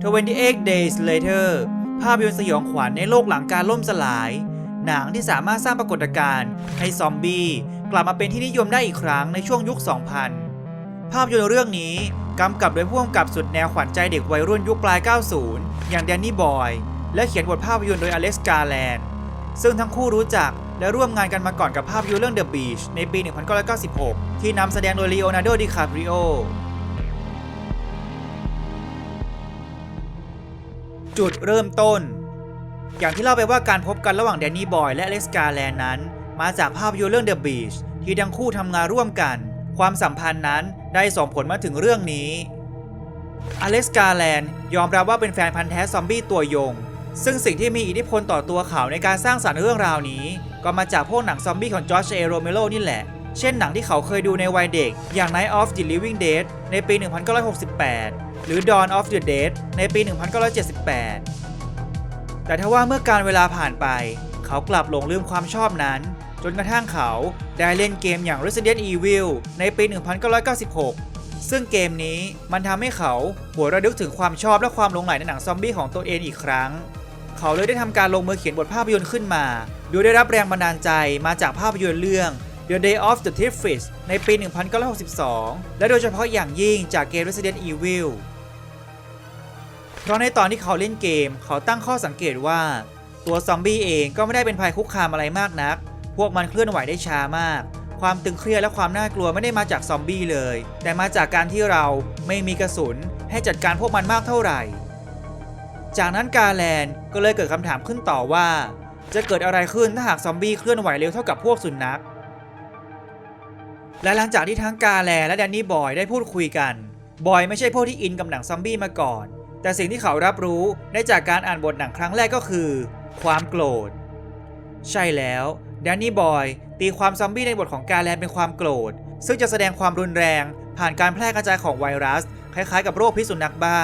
28 Days Later ภาพยนตร์สยองขวัญในโลกหลังการล่มสลาย หนังที่สามารถสร้างปรากฏการณ์ให้ซอมบี้กลับมาเป็นที่นิยมได้อีกครั้งในช่วงยุค 2000 ภาพยนตร์เรื่องนี้กำกับโดยผู้กำกับสุดแนวขวัญใจเด็กวัยรุ่นยุคปลาย 90 อย่างแดนนี่บอย และเขียนบทภาพยนตร์โดยอเล็กซ์กาแลนด์ซึ่งทั้งคู่รู้จักและร่วมงานกันมาก่อนกับภาพยนตร์เรื่อง The Beach ในปี 1996 ที่นำแสดงโดยลีโอนาร์โด ดิคาปริโอ จุดเริ่มต้น อย่างที่เล่าไปว่าการพบกันระหว่างแดนนี่บอยและอเล็กกาแลนนั้น มาจากภาพยนตร์เรื่อง The Beach ที่ทั้งคู่ทำงานร่วมกัน ความสัมพันธ์นั้นได้ส่งผลมาถึงเรื่องนี้อเล็กกาแลนยอมรับว่าเป็นแฟนพันธ์แท้ซอมบี้ตัวยง ซึ่งสิ่งที่มีอิทธิพลต่อตัวเขาในการสร้างสรรค์เรื่องราวนี้ ก็มาจากพวกหนังซอมบี้ของจอร์จเอโรเมโรนี่แหละ เช่นหนังที่เขาเคยดูในวัยเด็ก อย่าง Night of the Living Dead ในปี 1968 หรือ Dawn of the Dead ในปี 1978 แต่ทว่าเมื่อการเวลาผ่านไป เขากลับหลงลืมความชอบนั้น จนกระทั่งเขาได้เล่นเกมอย่าง Resident Evil ในปี 1996 ซึ่งเกมนี้มันทำให้เขาหัวระลึกถึงความชอบและความหลงใหลในหนังซอมบี้ของตัวเองอีกครั้ง เขาเลยได้ทำการลงมือเขียนบทภาพยนตร์ขึ้นมาโดยได้รับแรงบันดาลใจมาจากภาพยนตร์เรื่อง The Day of the t i f f i s ในปี 1962 และโดยเฉพาะอย่างยิ่งจากเกม Resident Evil เพราะในตอนที่เขาเล่นเกม เขาตั้งข้อสังเกตว่า ตัวซอมบี้เองก็ไม่ได้เป็นภัยคุกคามอะไรมากนัก พวกมันเคลื่อนไหวได้ช้ามาก ความตึงเครียดและความน่ากลัวไม่ได้มาจากซอมบี้เลย แต่มาจากการที่เราไม่มีกระสุนให้จัดการพวกมันมากเท่าไหร่ จากนั้นกาแลนก็เลยเกิดคำถามขึ้นต่อว่า จะเกิดอะไรขึ้นถ้าหากซอมบี้เคลื่อนไหวเร็วเท่ากับพวกสุนัขและหลังจากที่ทั้งกาแลและแดนนี่บอยได้พูดคุยกัน บอยไม่ใช่พวกที่อินกับหนังซอมบี้มาก่อน แต่สิ่งที่เขารับรู้ได้จากการอ่านบทหนังครั้งแรกก็คือ ความโกรธ ใช่แล้วแดนนี่บอยตีความซอมบี้ในบทของกาแลนเป็นความโกรธ ซึ่งจะแสดงความรุนแรง ผ่านการแพร่กระจายของไวรัส คล้ายๆ กับโรคพิษสุนัขบ้า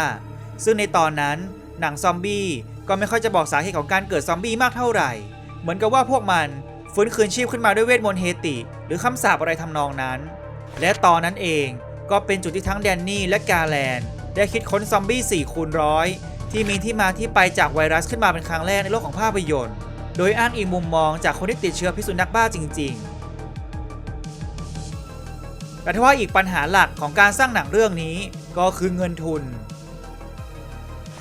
ซึ่งในตอนนั้นหนังซอมบี้ก็ไม่ค่อยจะบอกสาเหตุของการเกิดซอมบี้มากเท่าไหร่ เหมือนกับว่าพวกมันฟื้นคืนชีพขึ้นมาด้วยเวทมนต์เฮติ หรือคำสาปอะไรทำนองนั้น และตอนนั้นเองก็เป็นจุดที่ทั้งแดนนี่และกาแลน ได้คิดค้นซอมบี้4คูณร้อยที่มีที่มาที่ไปจากไวรัสขึ้นมาเป็นครั้งแรกในโลกของภาพยนตร์ โดยอ้างอิงมุมมองจากคนที่ติดเชื้อพิษสุนัขบ้าจริง ๆ แต่ทว่าอีกปัญหาหลักของการสร้างหนังเรื่องนี้ก็คือเงินทุน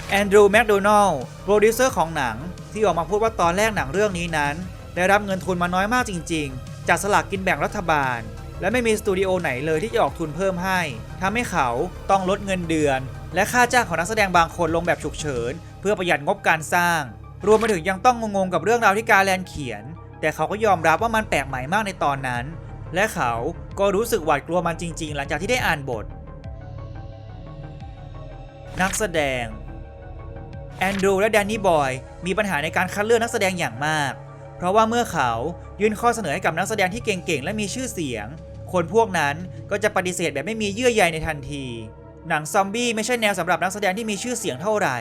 แอนดรูว์แมคโดนัลล์โปรดิวเซอร์ของหนังที่ออกมาพูดว่าตอนแรกหนังเรื่องนี้นั้น ได้รับเงินทุนมาน้อยมากจริง ๆ จากสลากกินแบ่งรัฐบาล และไม่มีสตูดิโอไหนเลยที่จะออกทุนเพิ่มให้ ทำให้เขาต้องลดเงินเดือน และค่าจ้างของนักแสดงบางคนลงแบบฉุกเฉิน เพื่อประหยัดงบการสร้าง รวมไปถึงยังต้องงงๆกับเรื่องราวที่กาแลนเขียน แต่เขาก็ยอมรับว่ามันแปลกใหม่มากในตอนนั้น และเขาก็รู้สึกหวาดกลัวมันจริง ๆ หลังจากที่ได้อ่านบท นักแสดงแอนดรูและแดนนี่บอยมีปัญหาในการคัดเลือกนักแสดงอย่างมาก เพราะว่าเมื่อเขายื่นข้อเสนอให้กับนักแสดงที่เก่งๆ และมีชื่อเสียง คนพวกนั้นก็จะปฏิเสธแบบไม่มีเยื่อใยในทันที หนังซอมบี้ไม่ใช่แนวสำหรับนักแสดงที่มีชื่อเสียงเท่าไหร่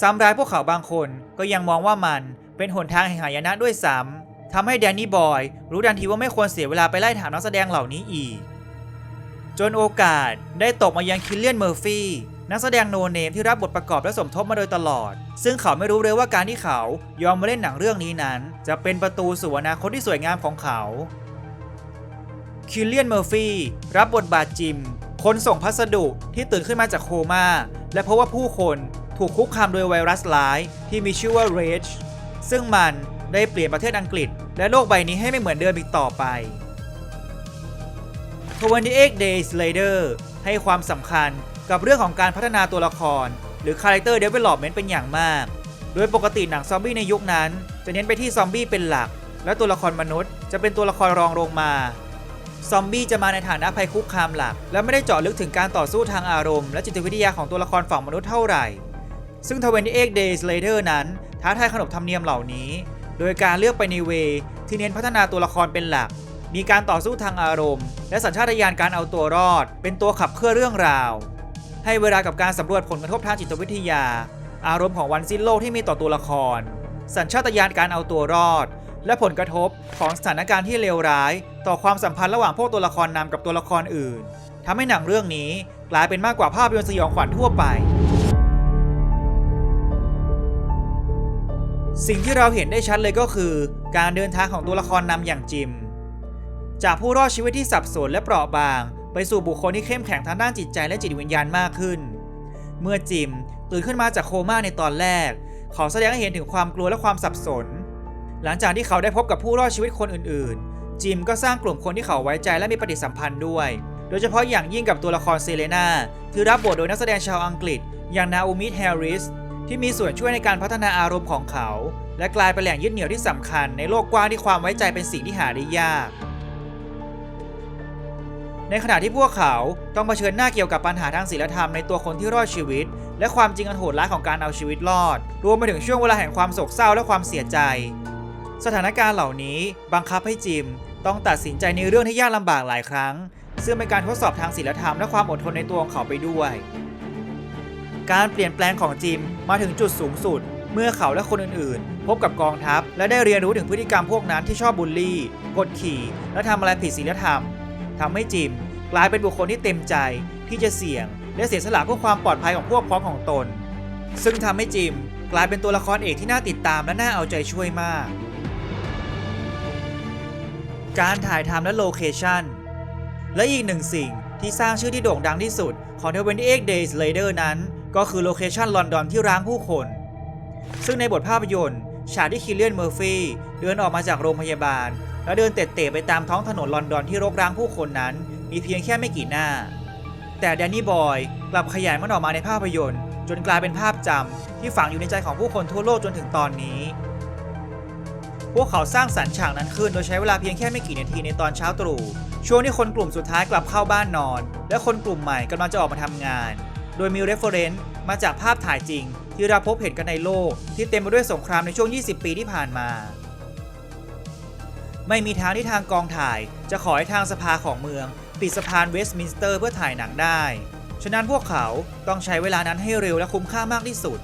ซ้ำร้ายพวกเขาบางคนก็ยังมองว่ามันเป็นหนทางแห่งหายนะด้วยซ้ำทำให้แดนนี่บอยรู้ทันทีว่าไม่ควรเสียเวลาไปไล่ถามนักแสดงเหล่านี้อีก จนโอกาสได้ตกมายังคิลเลียนเมอร์ฟี่นักแสดงโนเนมที่รับบทประกอบและสมทบมาโดยตลอด ซึ่งเขาไม่รู้เลยว่าการที่เขายอมมาเล่นหนังเรื่องนี้นั้น จะเป็นประตูสู่อนาคตที่สวยงามของเขา คิลเลียนเมอร์ฟี่รับบทบาทจิม คนส่งพัสดุที่ตื่นขึ้นมาจากโคม่าและพบว่าผู้คนถูกคุกคามโดยไวรัสร้ายที่มีชื่อว่า Rage ซึ่งมันได้เปลี่ยนประเทศอังกฤษ และโลกใบนี้ให้ไม่เหมือนเดิมอีกต่อไป28 Days Later ให้ความสำคัญกับเรื่องของการพัฒนาตัวละคร หรือ Character Development เป็นอย่างมาก โดยปกติหนังซอมบี้ในยุคนั้น จะเน้นไปที่ซอมบี้เป็นหลัก และตัวละครมนุษย์จะเป็นตัวละครรองลงมา ซอมบี้จะมาในฐานะภัยคุกคามหลัก และไม่ได้เจาะลึกถึงการต่อสู้ทางอารมณ์ และจิตวิทยาของตัวละครฝั่งมนุษย์เท่าไหร่ ซึ่ง28 Days Later นั้น ท้าทายขนบธรรมเนียมเหล่านี้ โดยการเลือกไปในเว ที่เน้นพัฒนาตัวละครเป็นหลัก มีการต่อสู้ทางอารมณ์ และสัญชาตญาณการเอาตัวรอด เป็นตัวขับเคลื่อนเรื่องราว ให้เวลากับการสำรวจผลกระทบทางจิตวิทยา อารมณ์ของวันสิ้นโลกที่มีต่อตัวละคร สัญชาตญาณการเอาตัวรอด และผลกระทบของสถานการณ์ที่เลวร้าย ต่อความสัมพันธ์ระหว่างพวกตัวละครนำกับตัวละครอื่นทำให้หนังเรื่องนี้กลายเป็นมากกว่าภาพยนตร์สยองขวัญทั่วไป สิ่งที่เราเห็นได้ชัดเลยก็คือ การเดินทางของตัวละครนำอย่างจิม จากผู้รอดชีวิตที่สับสนและเปราะบาง ไปสู่บุคคลที่เข้มแข็งทางด้านจิตใจและจิตวิญญาณมากขึ้น เมื่อจิมตื่นขึ้นมาจากโคม่าในตอนแรก เขาแสดงให้เห็นถึงความกลัวและความสับสน หลังจากที่เขาได้พบกับผู้รอดชีวิตคนอื่น จิมก็สร้างกลุ่มคนที่เขาไว้ใจและมีปฏิสัมพันธ์ด้วย โดยเฉพาะอย่างยิ่งกับตัวละครเซเลนาที่รับบทโดยนักแสดงชาวอังกฤษ อย่างนาโอมิแฮร์ริสที่มีส่วนช่วยในการพัฒนาอารมณ์ของเขา และกลายเป็นแหล่งยึดเหนี่ยวที่สำคัญในโลกกว้างที่ความไว้ใจเป็นสิ่งที่หาได้ยาก ในขณะที่พวกเขาต้องเผชิญหน้าเกี่ยวกับปัญหาทางศีลธรรมในตัวคนที่รอดชีวิต และความจริงอันโหดร้ายของการเอาชีวิตรอด รวมไปถึงช่วงเวลาแห่งความโศกเศร้าและความเสียใจ สถานการณ์เหล่านี้บังคับให้จิม ต้องตัดสินใจในเรื่องที่ยากลำบากหลายครั้ง ซึ่งเป็นการทดสอบทางศีลธรรมและความอดทนในตัวของเขาไปด้วย การเปลี่ยนแปลงของจิมมาถึงจุดสูงสุด เมื่อเขาและคนอื่นๆ พบกับกองทัพ และได้เรียนรู้ถึงพฤติกรรมพวกนั้นที่ชอบบูลลี่ กดขี่ และทำอะไรผิดศีลธรรมทำให้จิมกลายเป็นบุคคลที่เต็มใจที่จะเสี่ยง และเสียสละเพื่อความปลอดภัยของพวกพ้องของตน ซึ่งทำให้จิมกลายเป็นตัวละครเอกที่น่าติดตามและน่าเอาใจช่วยมาก การถ่ายทำและโลเคชั่น และอีกหนึ่งสิ่งที่สร้างชื่อที่โด่งดังที่สุดของ 28 Days Later นั้น ก็คือโลเคชั่นลอนดอนที่ร้างผู้คน ซึ่งในบทภาพยนตร์ฉากที่คิเลียนเมอร์ฟี่เดินออกมาจากโรงพยาบาล แล้วเดินเตะๆไปตามท้องถนนลอนดอนที่รกร้างผู้คนนั้น มีเพียงแค่ไม่กี่หน้า แต่แดนนี่บอยกลับขยายมันออกมาในภาพยนตร์ จนกลายเป็นภาพจำที่ฝังอยู่ในใจของผู้คนทั่วโลกจนถึงตอนนี้ พวกเขาสร้างสรรค์ฉากนั้นขึ้น โดยใช้เวลาเพียงแค่ไม่กี่นาทีในตอนเช้าตรู่ช่วงที่คนกลุ่มสุดท้ายกลับเข้าบ้านนอน และคนกลุ่มใหม่กำลังจะออกมาทำงาน โดยมีเรฟเฟอเรนซ์มาจากภาพถ่ายจริง ที่เราพบเห็นกันในโลก ที่เต็มไปด้วยสงครามในช่วง 20 ปีที่ผ่านมา ไม่มีทางที่ทางกองถ่าย จะขอให้ทางสภาของเมือง ปิดสะพานเวสต์มินสเตอร์เพื่อถ่ายหนังได้ ฉะนั้นพวกเขาต้องใช้เวลานั้นให้เร็วและคุ้มค่ามากที่สุด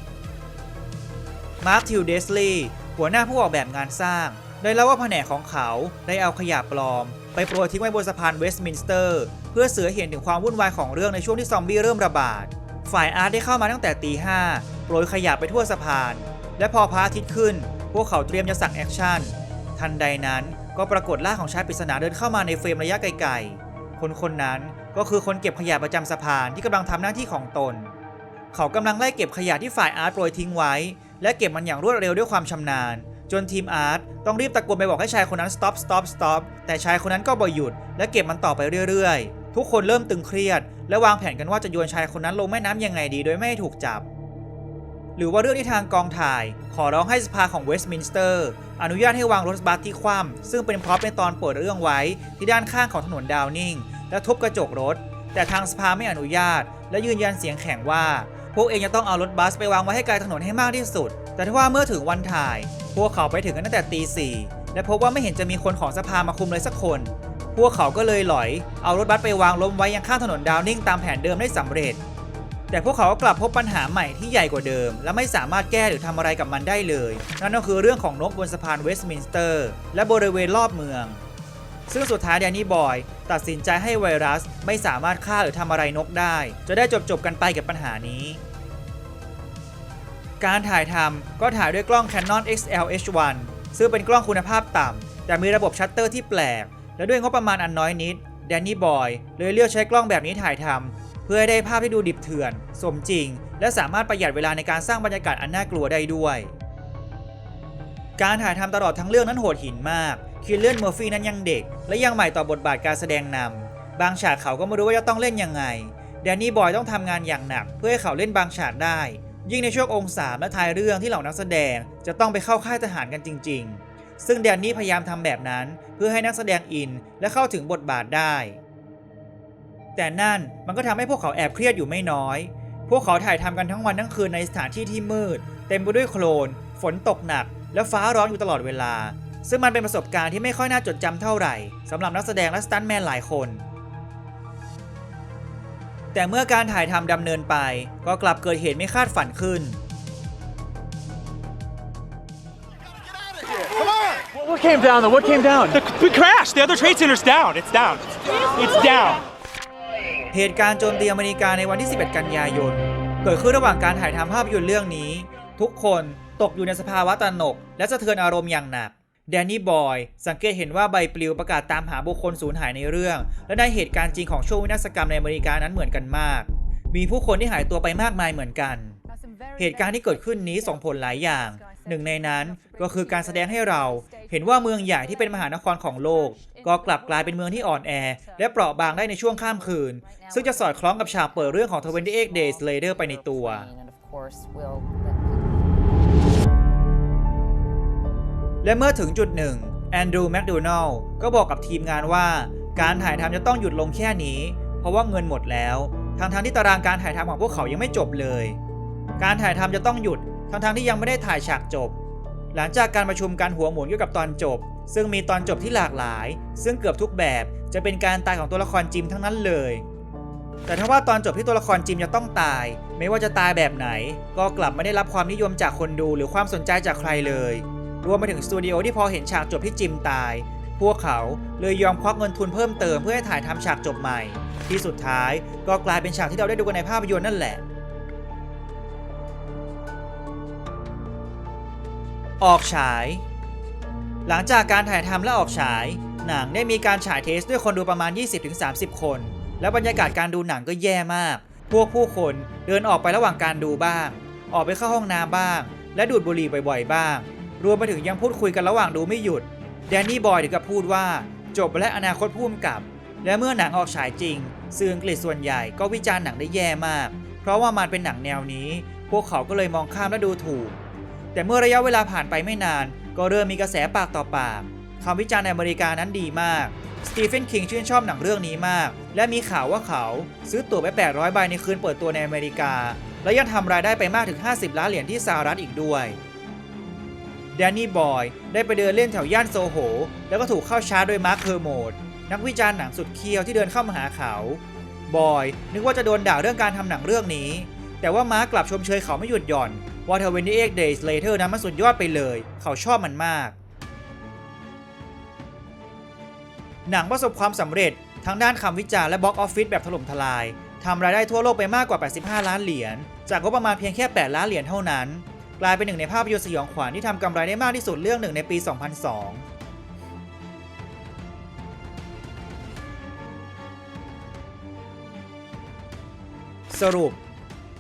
มาร์คทิวเดสลีย์ หัวหน้าผู้ออกแบบงานสร้างได้เล่าว่าแผนกของเขาได้เอาขยะปลอม ไปโปรยทิ้งไว้บนสะพานเวสต์มินสเตอร์ เพื่อเสือเห็นถึงความวุ่นวายของเรื่องในช่วงที่ซอมบี้เริ่มระบาด ฝ่ายอาร์ตได้เข้ามาตั้งแต่ตีห้าโปรยขยะไปทั่วสะพาน และพอพระอาทิตย์ขึ้น พวกเขาเตรียมจะสั่งแอคชั่น ทันใดนั้นก็ปรากฏร่างของชายปริศนาเดินเข้ามาในเฟรมระยะไกลๆ คนคนนั้นก็คือคนเก็บขยะประจำสะพานที่กำลังทำหน้าที่ของตน เขากำลังไล่เก็บขยะที่ฝ่ายอาร์ตโปรยทิ้งไว้ และเก็บมันอย่างรวดเร็วด้วยความชำนาญ จนทีมอาร์ตต้องรีบตะโกนไปบอกให้ชายคนนั้น stop stop stop แต่ชายคนนั้นก็บ่หยุด และเก็บมันต่อไปเรื่อยๆ ทุกคนเริ่มตึงเครียด และวางแผนกันว่าจะโยนชายคนนั้นลงแม่น้ำยังไงดีโดยไม่ให้ถูกจับ หรือว่าเรื่องที่ทางกองถ่าย ขอร้องให้สภาของเวสต์มินสเตอร์อนุญาตให้วางรถบัสที่คว่ำซึ่งเป็นพร็อพในตอนเปิดเรื่องไว้ที่ด้านข้างของถนนดาวนิงและทุบกระจกรถ แต่ทางสภาไม่อนุญาต และยืนยันเสียงแข็งว่า พวกเองจะต้องเอารถบัสไปวางไว้ให้ไกลถนนให้มากที่สุด แต่ทว่าเมื่อถึงวันถ่าย พวกเขาไปถึงกันตั้งแต่ตีสี่และพบว่าไม่เห็นจะมีคนของสภามาคุมเลยสักคน พวกเขาก็เลยหลอย เอารถบัสไปวางล้มไว้ยังข้างถนนดาวนิ่งตามแผนเดิมได้สำเร็จ แต่พวกเขาก็กลับพบปัญหาใหม่ที่ใหญ่กว่าเดิม และไม่สามารถแก้หรือทำอะไรกับมันได้เลย นั่นก็คือเรื่องของนกบนสะพานเวสต์มินสเตอร์ และบริเวณรอบเมือง ซึ่งสุดท้ายแดนนี่บอย ตัดสินใจให้ไวรัสไม่สามารถฆ่าหรือทำอะไรนกได้ จะได้จบจบกันไปกับปัญหานี้ การถ่ายทำก็ถ่ายด้วยกล้อง Canon XLH1 ซึ่งเป็นกล้องคุณภาพต่ำแต่มีระบบชัตเตอร์ที่แปลก และด้วยงบประมาณอันน้อยนิดแดนนี่บอยเลยเลือกใช้กล้องแบบนี้ถ่ายทำเพื่อให้ได้ภาพที่ดูดิบเถื่อน สมจริง และสามารถประหยัดเวลาในการสร้างบรรยากาศอันน่ากลัวได้ด้วย การถ่ายทำตลอดทั้งเรื่องนั้นโหดหินมาก คิลเลนมอร์ฟี่นั้นยังเด็ก และยังใหม่ต่อบทบาทการแสดงนำบางฉากเขาก็ไม่รู้ว่าจะต้องเล่นยังไงแดนนี่บอยต้องทำงานอย่างหนัก เพื่อให้เขาเล่นบางฉากได้ ยิ่งในช่วงองค์สาและท้ายเรื่องที่เหล่านักแสดงจะต้องไปเข้าค่ายทหารกันจริง ๆ ซึ่งแดนนี่พยายามทำแบบนั้น เพื่อให้นักแสดงอินและเข้าถึงบทบาทได้ แต่นั่นมันก็ทำให้พวกเขาแอบเครียดอยู่ไม่น้อย พวกเขาถ่ายทำกันทั้งวันทั้งคืนในสถานที่ที่มืด เต็มไปด้วยโคลน ฝนตกหนัก และฟ้าร้อนอยู่ตลอดเวลา ซึ่งมันเป็นประสบการณ์ที่ไม่ค่อยน่าจดจำเท่าไหร่สำหรับนักแสดงและสตันท์แมนหลายคน แต่เมื่อการถ่ายทำดำเนินไปก็กลับเกิดเหตุไม่คาดฝันขึ้น What, what came down though? What came down? The, we crashed. The other trade center's down. It's down. It's down. เหตุการณ์โจมตีอเมริกาในวันที่ 11 กันยายน เกิดขึ้นระหว่างการถ่ายทำภาพยนตร์เรื่องนี้ ทุกคนตกอยู่ในสภาวะตระหนก และสะเทือนอารมณ์อย่างหนัก แดนนี่บอยสังเกตเห็นว่าใบปลิวประกาศตามหาบุคคลสูญหายในเรื่อง และในเหตุการณ์จริงของช่วงวินาศกรรมในอเมริกานั้นเหมือนกันมาก มีผู้คนที่หายตัวไปมากมายเหมือนกัน เหตุการณ์ที่เกิดขึ้นนี้ส่งผลหลายอย่าง หนึ่งในนั้นก็คือการแสดงให้เรา เห็นว่าเมืองใหญ่ที่เป็นมหานครของโลก ก็กลับกลายเป็นเมืองที่อ่อนแอ และเปราะบางได้ในช่วงข้ามคืน ซึ่งจะสอดคล้องกับฉากเปิดเรื่องของ 28 Days Later ไปในตัว course, we'll และเมื่อถึงจุดหนึ่งแอนดรูว์แมคโดนัลล์ก็บอกกับทีมงานว่า การถ่ายทำจะต้องหยุดลงแค่นี้ เพราะว่าเงินหมดแล้วทั้งทที่ตารางการถ่ายทำของพวกเขายังไม่จบเลย การถ่ายทำจะต้องหยุดทั้งทที่ยังไม่ได้ถ่ายฉากจบ หลังจากการประชุมการหัวหมุนเกี่ยวกับตอนจบ ซึ่งมีตอนจบที่หลากหลาย ซึ่งเกือบทุกแบบจะเป็นการตายของตัวละครจิมทั้งนั้นเลย แต่ถ้าว่าตอนจบที่ตัวละครจิมจะต้องตาย ไม่ว่าจะตายแบบไหน ก็กลับไม่ได้รับความนิยมจากคนดูหรือความสนใจจากใครเลย รวมไปถึงสตูดิโอที่พอเห็นฉากจบที่จิมตาย พวกเขาเลยยอมควักเงินทุนเพิ่มเติมเพื่อให้ถ่ายทำฉากจบใหม่ ที่สุดท้ายก็กลายเป็นฉากที่เราได้ดูกันในภาพยนตร์นั่นแหละ ออกฉาย หลังจากการถ่ายทำและออกฉาย หนังได้มีการฉายเทสด้วยคนดูประมาณ 20-30 คน แล้วบรรยากาศการดูหนังก็แย่มาก พวกผู้คนเดินออกไประหว่างการดูบ้าง ออกไปเข้าห้องน้ำบ้าง และดูดบุหรี่บ่อยๆบ้าง รวมไปถึงยังพูดคุยกันระหว่างดูไม่หยุด แดนนี่บอยถึงกับพูดว่า จบและอนาคตพุ่มกับ และเมื่อหนังออกฉายจริง สื่ออังกฤษส่วนใหญ่ก็วิจารณ์หนังได้แย่มาก เพราะว่ามันเป็นหนังแนวนี้ พวกเขาก็เลยมองข้ามและดูถูก แต่เมื่อระยะเวลาผ่านไปไม่นาน ก็เริ่มมีกระแสปากต่อปากคำวิจารณ์ในอเมริกานั้นดีมากสตีเฟนคิงชื่นชอบหนังเรื่องนี้มาก และมีข่าวว่าเขาซื้อตั๋วไป 800 ใบในคืนเปิดตัวในอเมริกา และยังทำรายได้ไปมากถึง 50 ล้านเหรียญที่สหรัฐอีกด้วย แดนนี่บอยได้ไปเดินเล่นแถวย่านโซโห แล้วก็ถูกเข้าชาร์จโดยมาร์คเคอร์โมดนักวิจารณ์หนังสุดเคี้ยวที่เดินเข้ามาหาเขา บอยนึกว่าจะโดนด่าเรื่องการทำหนังเรื่องนี้ แต่ว่ามาร์คกลับชมเชยเขาไม่หยุดหย่อนว่า28 Days Later นั้นมันสุดยอดไปเลย เขาชอบมันมาก หนังประสบความสำเร็จทั้งด้านคำวิจารณ์และบ็อกออฟฟิศแบบถล่มทลายทำรายได้ทั่วโลกไปมากกว่า 85 ล้านเหรียญ จากงบประมาณเพียงแค่ 8 ล้านเหรียญเท่านั้น กลายเป็นหนึ่งในภาพยนตร์สยองขวัญที่ทำกำไรได้มากที่สุดเรื่องหนึ่งในปี 2002สรุป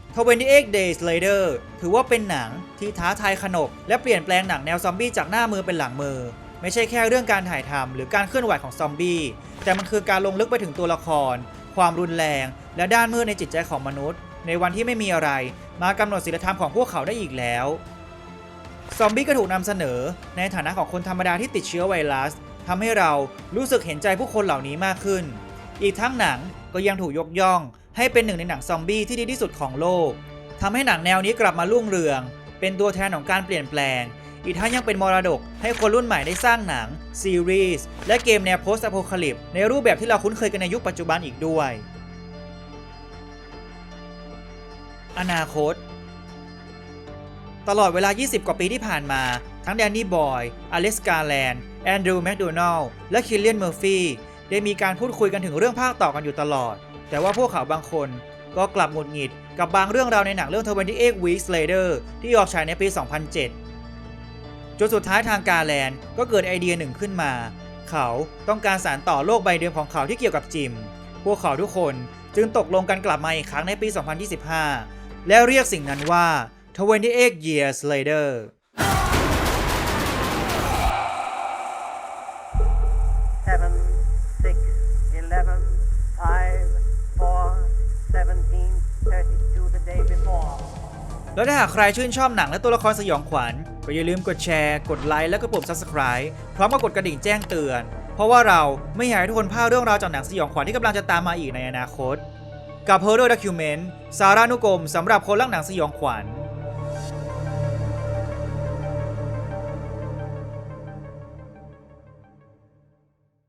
28 Days Later ถือว่าเป็นหนังที่ท้าทายขนบและเปลี่ยนแปลงหนังแนวซอมบี้จากหน้ามือเป็นหลังมือ ไม่ใช่แค่เรื่องการถ่ายทำหรือการเคลื่อนไหวของซอมบี้ แต่มันคือการลงลึกไปถึงตัวละคร ความรุนแรง และด้านมืดในจิตใจของมนุษย์ ในวันที่ไม่มีอะไร มากำหนดศีลธรรมของพวกเขาได้อีกแล้ว ซอมบี้ก็ถูกนำเสนอ ในฐานะของคนธรรมดาที่ติดเชื้อไวรัสทำให้เรารู้สึกเห็นใจผู้คนเหล่านี้มากขึ้น อีกทั้งหนังก็ยังถูกยกย่อง ให้เป็นหนึ่งในหนังซอมบี้ที่ดีที่สุดของโลกทำให้หนังแนวนี้กลับมารุ่งเรือง เป็นตัวแทนของการเปลี่ยนแปลง อีกทั้งยังเป็นมรดก ให้คนรุ่นใหม่ได้สร้างหนัง ซีรีส์และเกมแนวโพสต์อโพคาลิปในรูปแบบที่เราคุ้นเคยกันในยุคปัจจุบันอีกด้วย อนาคต ตลอดเวลา 20 กว่าปีที่ผ่านมา ทั้งแดนนี่บอย อเล็กซ์กาแลนด์ แอนดรูว์แมคโดนัลล์ และคิลเลียนเมอร์ฟีได้มีการพูดคุยกันถึงเรื่องภาคต่อกันอยู่ตลอด แต่ว่าพวกเขาบางคนก็กลับหงุดหงิดกับบางเรื่องราวในหนังเรื่อง 28 Weeks Later ที่ออกฉายในปี 2007 จนสุดท้ายทางกาแลนด์ก็เกิดไอเดียหนึ่งขึ้นมา เขาต้องการสารต่อโลกใบเดิมของเขาที่เกี่ยวกับจิม พวกเขาทุกคนจึงตกลงกันกลับมาอีกครั้งในปี 2025 และเรียกสิ่งนั้นว่า28 Years Later seven, six, eleven, five, four, seventeen, thirty-two the day before. แล้วถ้าหากใครชื่นชอบหนังและตัวละครสยองขวัญ ก็อย่าลืมกดแชร์ กดไลค์ และกดปุ่ม subscribe พร้อมกับกดกระดิ่งแจ้งเตือน เพราะว่าเราไม่อยากให้ทุกคนพลาดเรื่องราวจากหนังสยองขวัญที่กำลังจะตามมาอีกในอนาคต กับ Horror Document สารานุกรมสำหรับคนรักหนังสยองขวัญ